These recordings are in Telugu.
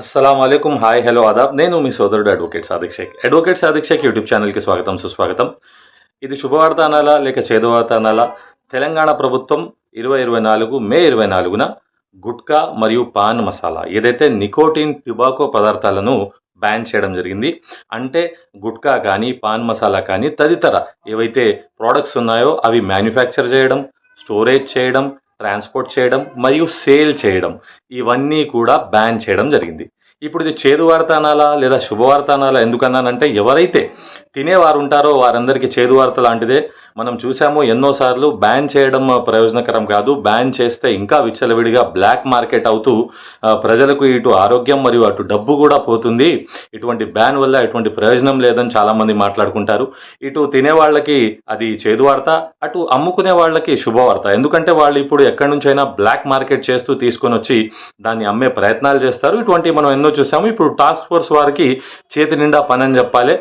అస్సలం అయికం హాయ్ హలో ఆదాబ్. నేను మీ సోదరుడు advocate Sadiq Shaikh. Advocate Sadiq Shaikh YouTube ఛానల్కి స్వాగతం సుస్వాగతం. ఇది శుభవార్త అనాలా లేక చేదువార్త అనాలా తెలంగాణ ప్రభుత్వం ఇరవై ఇరవై నాలుగు మే ఇరవై నాలుగున గుట్కా మరియు పాన్ మసాలా ఏదైతే నికోటిన్ టుబాకో పదార్థాలను బ్యాన్ చేయడం జరిగింది. అంటే గుట్కా కానీ పాన్ మసాలా కానీ తదితర ఏవైతే ప్రోడక్ట్స్ ఉన్నాయో అవి మ్యానుఫ్యాక్చర్ చేయడం స్టోరేజ్ చేయడం ట్రాన్స్పోర్ట్ చేయడం మరియు సేల్ చేయడం ఇవన్నీ కూడా బ్యాన్ చేయడం జరిగింది. ఇప్పుడు ఇది చేదు వార్త అనాలా లేదా శుభవార్త అనాలా ఎందుకన్నానంటే ఎవరైతే తినేవారు ఉంటారో వారందరికీ చేదు వార్త లాంటిదే. మనం చూసాము ఎన్నోసార్లు బ్యాన్ చేయడం ప్రయోజనకరం కాదు. బ్యాన్ చేస్తే ఇంకా విచ్చలవిడిగా బ్లాక్ మార్కెట్ అవుతూ ప్రజలకు ఇటు ఆరోగ్యం మరియు అటు డబ్బు కూడా పోతుంది. ఇటువంటి బ్యాన్ వల్ల ఎటువంటి ప్రయోజనం లేదని చాలామంది మాట్లాడుకుంటారు. ఇటు తినే వాళ్ళకి అది చేదు వార్త అటు అమ్ముకునే వాళ్ళకి శుభవార్త ఎందుకంటే వాళ్ళు ఇప్పుడు ఎక్కడి నుంచైనా బ్లాక్ మార్కెట్ చేస్తూ తీసుకొని వచ్చి దాన్ని అమ్మే ప్రయత్నాలు చేస్తారు. ఇటువంటి మనం ఎన్నో చూసాము. ఇప్పుడు టాస్క్ ఫోర్స్ వారికి చేతి నిండా పని అని చెప్పాలి.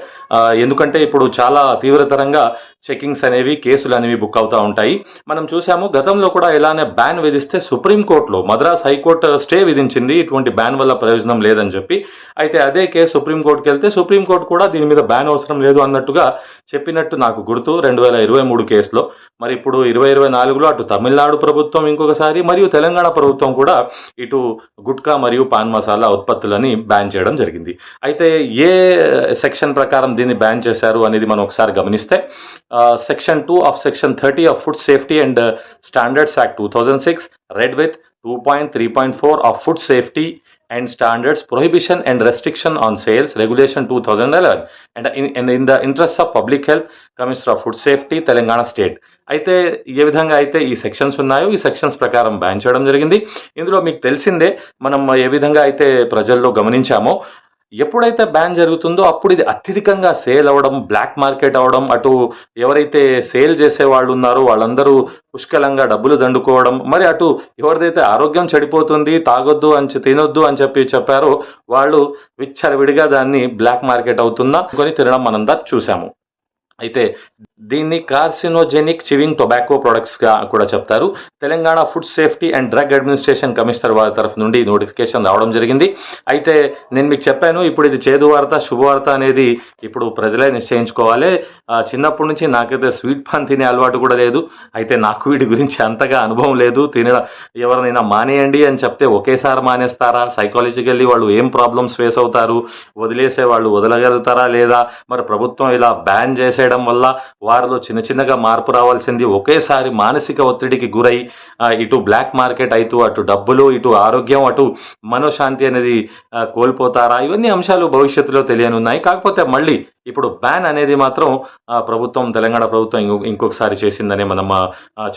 ఎందుకంటే ఇప్పుడు చాలా తీవ్రతరంగా చెకింగ్స్ అనేవి కేసులు అనేవి బుక్ అవుతూ ఉంటాయి. మనం చూసాము గతంలో కూడా ఇలానే బ్యాన్ విధిస్తే సుప్రీంకోర్టులో మద్రాస్ హైకోర్టు స్టే విధించింది ఇటువంటి బ్యాన్ వల్ల ప్రయోజనం లేదని చెప్పి. అయితే అదే కేసు సుప్రీంకోర్టుకి వెళ్తే సుప్రీంకోర్టు కూడా దీని మీద బ్యాన్ అవసరం లేదు అన్నట్టుగా చెప్పినట్టు నాకు గుర్తు రెండు వేల ఇరవై మూడు కేసులో. మరి ఇప్పుడు ఇరవై ఇరవై నాలుగులో అటు తమిళనాడు ప్రభుత్వం ఇంకొకసారి మరియు తెలంగాణ ప్రభుత్వం కూడా ఇటు గుట్కా మరియు పాన్ మసాలా ఉత్పత్తులని బ్యాన్ చేయడం జరిగింది. అయితే ఏ సెక్షన్ ప్రకారం దీన్ని బ్యాన్ చేశారు అనేది మనం ఒకసారి గమనిస్తే section two of section thirty of food safety and standards act two thousand six read with two point three point four of food safety and standards prohibition and restriction on sales regulation 2011 and in, in, in the interest of public health commissioner of food safety Telangana state అయితే ఏ విధంగా అయితే ఈ సెక్షన్స్ ఉన్నాయో ఈ సెక్షన్స్ ప్రకారం బ్యాన్ చేయడం జరిగింది. ఇందులో మీకు తెలిసిందే మనం ఏ విధంగా అయితే ప్రజల్లో గమనించామో ఎప్పుడైతే బ్యాన్ జరుగుతుందో అప్పుడు ఇది అత్యధికంగా సేల్ అవ్వడం బ్లాక్ మార్కెట్ అవ్వడం అటు ఎవరైతే సేల్ చేసే వాళ్ళు ఉన్నారో వాళ్ళందరూ పుష్కలంగా డబ్బులు దండుకోవడం మరి అటు ఎవరిదైతే ఆరోగ్యం చెడిపోతుంది తాగొద్దు అని తినొద్దు అని చెప్పి చెప్పారో వాళ్ళు విచ్చలవిడిగా దాన్ని బ్లాక్ మార్కెట్ అవుతుందా కొని తినడం మనందా చూసాము అయితే దీన్ని కార్సినోజెనిక్ చివింగ్ టొబాకో ప్రొడక్ట్స్గా కూడా చెప్తారు. Telangana food safety and drug administration commissioner వారి తరఫు నుండి నోటిఫికేషన్ రావడం జరిగింది. అయితే నేను మీకు చెప్పాను ఇప్పుడు ఇది చేదు వార్త శుభవార్త అనేది ఇప్పుడు ప్రజలే నిశ్చయించుకోవాలి. చిన్నప్పటి నుంచి నాకైతే స్వీట్ పాన్ తినే అలవాటు కూడా లేదు. అయితే నాకు వీటి గురించి అంతగా అనుభవం లేదు. తిన ఎవరినైనా మానేయండి అని చెప్తే ఒకేసారి మానేస్తారా? సైకాలజికల్లీ వాళ్ళు ఏం ప్రాబ్లమ్స్ ఫేస్ అవుతారు? వదిలేసే వాళ్ళు వదలగలుగుతారా లేదా? మరి ప్రభుత్వం ఇలా బ్యాన్ చేసేయడం వల్ల వారిలో చిన్న చిన్నగా మార్పు రావాల్సింది ఒకేసారి మానసిక ఒత్తిడికి గురై ఇటు బ్లాక్ మార్కెట్ అయితూ అటు డబ్బులు ఇటు ఆరోగ్యం అటు మనోశాంతి అనేది కోల్పోతారా? ఇవన్నీ అంశాలు భవిష్యత్తులో తెలియనున్నాయి. కాకపోతే మళ్ళీ ఇప్పుడు బ్యాన్ అనేది మాత్రం ప్రభుత్వం తెలంగాణ ప్రభుత్వం ఇంకొకసారి చేసిందని మనం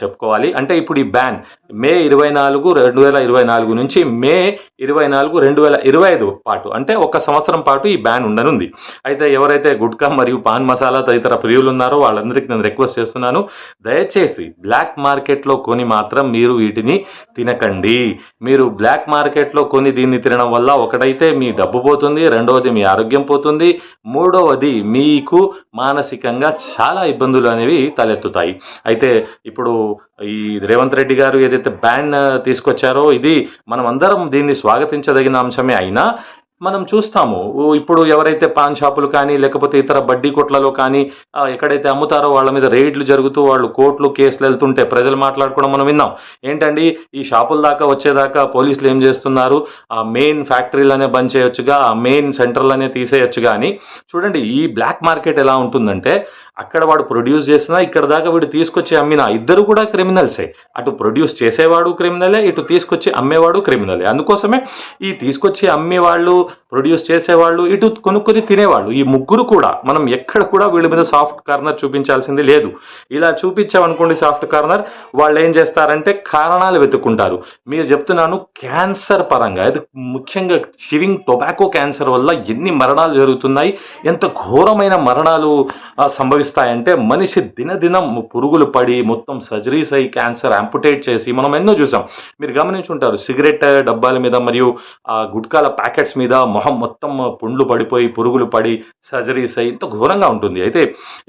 చెప్పుకోవాలి. అంటే ఇప్పుడు ఈ బ్యాన్ మే ఇరవై నాలుగు రెండు వేల ఇరవై నాలుగు నుంచి మే ఇరవై నాలుగు రెండు వేల ఇరవై ఐదు పాటు అంటే ఒక సంవత్సరం పాటు ఈ బ్యాన్ ఉండనుంది. అయితే ఎవరైతే గుట్కా మరియు పాన్ మసాలా తదితర ప్రియులు ఉన్నారో వాళ్ళందరికీ నేను రిక్వెస్ట్ చేస్తున్నాను దయచేసి బ్లాక్ మార్కెట్లో కొని మాత్రం మీరు వీటిని తినకండి. మీరు బ్లాక్ మార్కెట్లో కొని దీన్ని తినడం వల్ల ఒకటైతే మీ డబ్బు పోతుంది రెండవది మీ ఆరోగ్యం పోతుంది మూడవది మీకు మానసికంగా చాలా ఇబ్బందులు అనేవి తలెత్తుతాయి. అయితే ఇప్పుడు ఈ రేవంత్ రెడ్డి గారు ఏదైతే బ్యాన్ తీసుకొచ్చారో ఇది మనం అందరం దీన్ని స్వాగతించదగిన అంశమే. అయినా మనం చూస్తాము. ఇప్పుడు ఎవరైతే పాన్ షాపులు కానీ లేకపోతే ఇతర బడ్డీ కొట్లలో కానీ ఎక్కడైతే అమ్ముతారో వాళ్ళ మీద రేట్లు జరుగుతూ వాళ్ళు కోర్టులు కేసులు వెళ్తుంటే ప్రజలు మాట్లాడుకోవడం మనం విన్నాం. ఏంటండి? ఈ షాపుల దాకా వచ్చేదాకా పోలీసులు ఏం చేస్తున్నారు? ఆ మెయిన్ ఫ్యాక్టరీలనే బంద్ చేయొచ్చుగా ఆ మెయిన్ సెంటర్లనే తీసేయొచ్చుగా అని చూడండి ఈ బ్లాక్ మార్కెట్ ఎలా ఉంటుందంటే అక్కడ వాడు ప్రొడ్యూస్ చేసినా ఇక్కడ దాకా వీడు తీసుకొచ్చి అమ్మినా ఇద్దరు కూడా క్రిమినల్సే. అటు ప్రొడ్యూస్ చేసేవాడు క్రిమినలే ఇటు తీసుకొచ్చి అమ్మేవాడు క్రిమినలే. అందుకోసమే ఈ తీసుకొచ్చి అమ్మేవాళ్ళు ప్రొడ్యూస్ చేసేవాళ్ళు ఇటు కొనుక్కొని తినేవాళ్ళు. ఈ ముగ్గురు కూడా మనం ఎక్కడ కూడా వీళ్ళ మీద సాఫ్ట్ కార్నర్ చూపించాల్సింది లేదు. ఇలా చూపించామనుకోండి సాఫ్ట్ కార్నర్ వాళ్ళు ఏం చేస్తారంటే కారణాలు వెతుక్కుంటారు. మీరు చెప్తున్నాను క్యాన్సర్ పరంగా అది ముఖ్యంగా షివింగ్ టొబాకో క్యాన్సర్ వల్ల ఎన్ని మరణాలు జరుగుతున్నాయి ఎంత ఘోరమైన మరణాలు సంభవిస్తాయంటే మనిషి దినదినం పురుగులు పడి మొత్తం సర్జరీస్ అయ్యి క్యాన్సర్ అంపుటేట్ చేసి మనం ఎన్నో చూసాం. మీరు గమనించుంటారు సిగరెట్ డబ్బాల మీద మరియు గుట్కాల ప్యాకెట్స్ మీద మొహం మొత్తం పుండ్లు పడిపోయి పురుగులు పడి సర్జరీస్ అయ్యి ఇంత ఘోరంగా ఉంటుంది. అయితే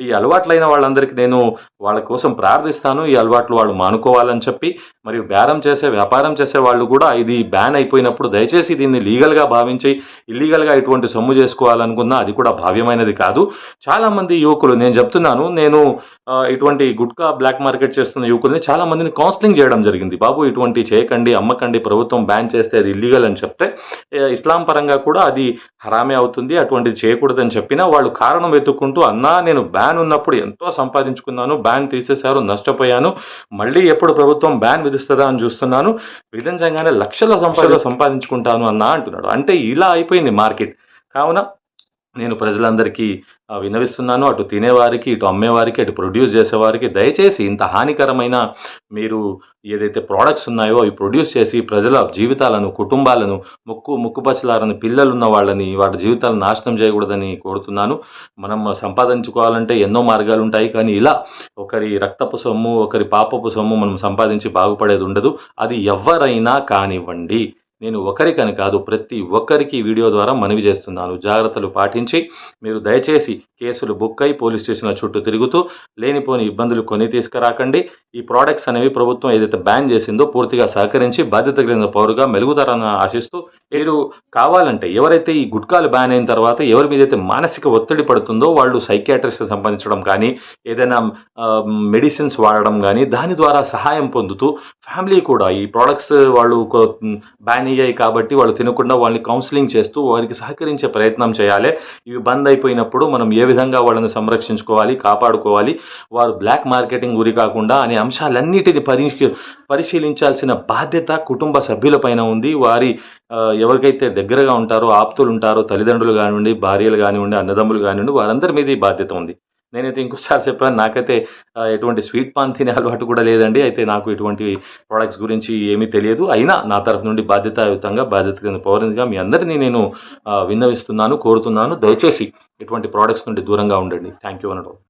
ఈ అలవాట్లైన వాళ్ళందరికీ నేను వాళ్ళ కోసం ప్రార్థిస్తాను. ఈ అలవాట్లు వాళ్ళు మానుకోవాలని చెప్పి మరియు బేరం చేసే వ్యాపారం చేసే వాళ్ళు కూడా ఇది బ్యాన్ అయిపోయినప్పుడు దయచేసి దీన్ని లీగల్గా భావించి ఇల్లీగల్గా ఇటువంటి సొమ్ము చేసుకోవాలనుకున్నా అది కూడా భావ్యమైనది కాదు. చాలా మంది యువకులు నేను చెప్తున్నాను నేను ఇటువంటి గుట్కా బ్లాక్ మార్కెట్ చేస్తున్న యువకుల్ని చాలా మందిని కౌన్సిలింగ్ చేయడం జరిగింది. బాబు ఇటువంటి చేయకండి అమ్మకండి ప్రభుత్వం బ్యాన్ చేస్తే అది ఇల్లీగల్ అని చెప్తే ఇస్లాం పరంగా కూడా అది హరామే అవుతుంది అటువంటిది చేయకూడదని చెప్పినా వాళ్ళు కారణం వెతుక్కుంటూ అన్నా నేను బ్యాన్ ఉన్నప్పుడు ఎంతో సంపాదించుకున్నాను బ్యాన్ తీసేశారు నష్టపోయాను మళ్ళీ ఎప్పుడు ప్రభుత్వం బ్యాన్ విధిస్తుందా అని చూస్తున్నాను విధించగానే లక్షల సంపద సంపాదించుకుంటాను అన్నా అంటున్నాడు. అంటే ఇలా అయిపోయింది మార్కెట్. కావున నేను ప్రజలందరికీ వినవిస్తున్నాను. విన్నవిస్తున్నాను అటు తినేవారికి ఇటు అమ్మేవారికి అటు ప్రొడ్యూస్ చేసేవారికి దయచేసి ఇంత హానికరమైన మీరు ఏదైతే ప్రోడక్ట్స్ ఉన్నాయో అవి ప్రొడ్యూస్ చేసి ప్రజల జీవితాలను కుటుంబాలను ముక్కు ముక్కుపచ్చలారని పిల్లలు ఉన్న వాళ్ళని వాటి జీవితాలను నాశనం చేయకూడదని కోరుతున్నాను. మనం సంపాదించుకోవాలంటే ఎన్నో మార్గాలు ఉంటాయి కానీ ఇలా ఒకరి రక్తపు సొమ్ము ఒకరి పాపపు సొమ్ము మనం సంపాదించి బాగుపడేది ఉండదు. అది ఎవరైనా కానివ్వండి. నేను ఒకరికని కాదు ప్రతి ఒక్కరికి వీడియో ద్వారా మనవి చేస్తున్నాను. జాగ్రత్తలు పాటించి మీరు దయచేసి కేసులు బుక్ అయి పోలీస్ స్టేషన్ల చుట్టూ తిరుగుతూ లేనిపోని ఇబ్బందులు కొని తీసుకురాకండి. ఈ ప్రోడక్ట్స్ అనేవి ప్రభుత్వం ఏదైతే బ్యాన్ చేసిందో పూర్తిగా సహకరించి బాధ్యత కలిగిన పౌరుగా మెలుగుతారని ఆశిస్తూ మీరు కావాలంటే ఎవరైతే ఈ గుట్కాలు బ్యాన్ అయిన తర్వాత ఎవరి మీద అయితే మానసిక ఒత్తిడి పడుతుందో వాళ్ళు సైకియాట్రిస్ట్ సంబంధించడం కానీ ఏదైనా మెడిసిన్స్ వాడడం కానీ దాని ద్వారా సహాయం పొందుతూ ఫ్యామిలీ కూడా ఈ ప్రోడక్ట్స్ వాళ్ళు బ్యాన్ అయ్యాయి కాబట్టి వాళ్ళు తినకుండా వాళ్ళని కౌన్సిలింగ్ చేస్తూ వారికి సహకరించే ప్రయత్నం చేయాలి. ఇవి బంద్ అయిపోయినప్పుడు మనం ఏ విధంగా వాళ్ళని సంరక్షించుకోవాలి కాపాడుకోవాలి. వారు బ్లాక్ మార్కెటింగ్ గురి కాకుండా అనే అంశాలన్నిటిని పరిశీ పరిశీలించాల్సిన బాధ్యత కుటుంబ సభ్యులపైన ఉంది. వారి ఎవరికైతే దగ్గరగా ఉంటారో ఆప్తులు ఉంటారో తల్లిదండ్రులు కానివ్వండి భార్యలు కానివ్వండి అన్నదమ్ములు కానివ్వండి వారందరి మీద ఈ బాధ్యత ఉంది. నేనైతే ఇంకోసారి చెప్పాను నాకైతే ఎటువంటి స్వీట్ పాన్ తినే అలవాటు కూడా లేదండి. అయితే నాకు ఇటువంటి ప్రోడక్ట్స్ గురించి ఏమీ తెలియదు. అయినా నా తరఫు నుండి బాధ్యతాయుతంగా బాధ్యత కింద పౌరునిగా మీ అందరినీ నేను విన్నవిస్తున్నాను కోరుతున్నాను. దయచేసి ఇటువంటి ప్రోడక్ట్స్ నుండి దూరంగా ఉండండి. థ్యాంక్ యూ అనడం